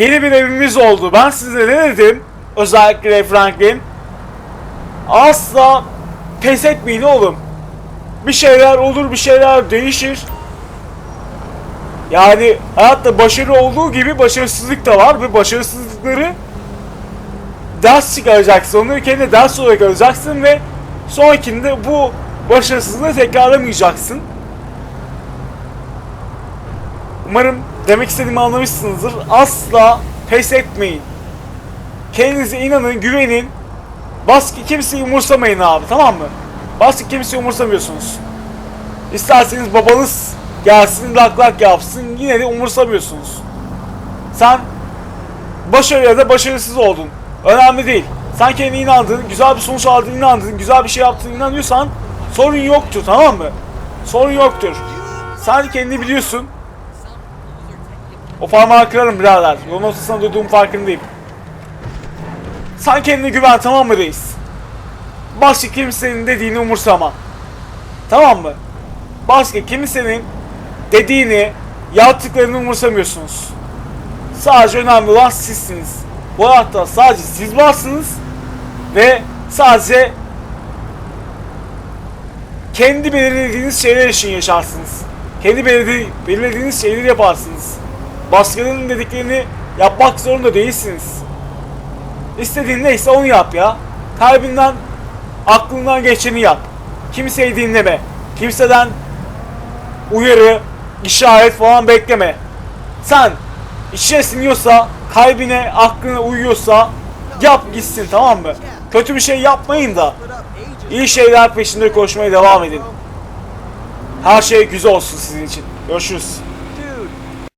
yeni bir evimiz oldu. Ben size ne dedim? Özellikle Franklin. Asla pes etmeyin oğlum. Bir şeyler olur, bir şeyler değişir. Yani hayatta başarı olduğu gibi başarısızlık da var ve başarısızlıkları ders çıkaracaksın. Onları kendine ders olarak alacaksın ve sonrakinde bu başarısızlığı tekrarlamayacaksın. Umarım demek istediğimi anlamışsınızdır. Asla pes etmeyin. Kendinize inanın, güvenin. Baskı kimseyi umursamayın abi tamam mı? Baskı kimseyi umursamıyorsunuz. İsterseniz babanız gelsin lak lak yapsın yine de umursamıyorsunuz. Sen başarı ya da başarısız oldun. Önemli değil. Sen kendine inandın, güzel bir sonuç aldın, inandın, güzel bir şey yaptın, inanıyorsan sorun yoktur tamam mı? Sorun yoktur. Sen kendini biliyorsun. O parmağı kırarım birader. Yolun ortasına duyduğum farkındayım. Sen kendine güven tamam mı reis? Başka kimsenin dediğini umursama. Tamam mı? Başka kimsenin dediğini, yaptıklarını umursamıyorsunuz. Sadece önemli olan sizsiniz. Bu hayatta sadece siz varsınız ve sadece kendi belirlediğiniz şeyler için yaşarsınız. Kendi belirledi- belirlediğiniz şeyleri yaparsınız. Başkalarının dediklerini yapmak zorunda değilsiniz. İstediğin neyse onu yap ya. Kalbinden, aklından geçeni yap. Kimseyi dinleme. Kimseden uyarı, işaret falan bekleme. Sen içine siniyorsa, kalbine, aklına uyuyorsa yap gitsin tamam mı? Kötü bir şey yapmayın da iyi şeyler peşinde koşmaya devam edin. Her şey güzel olsun sizin için. Görüşürüz.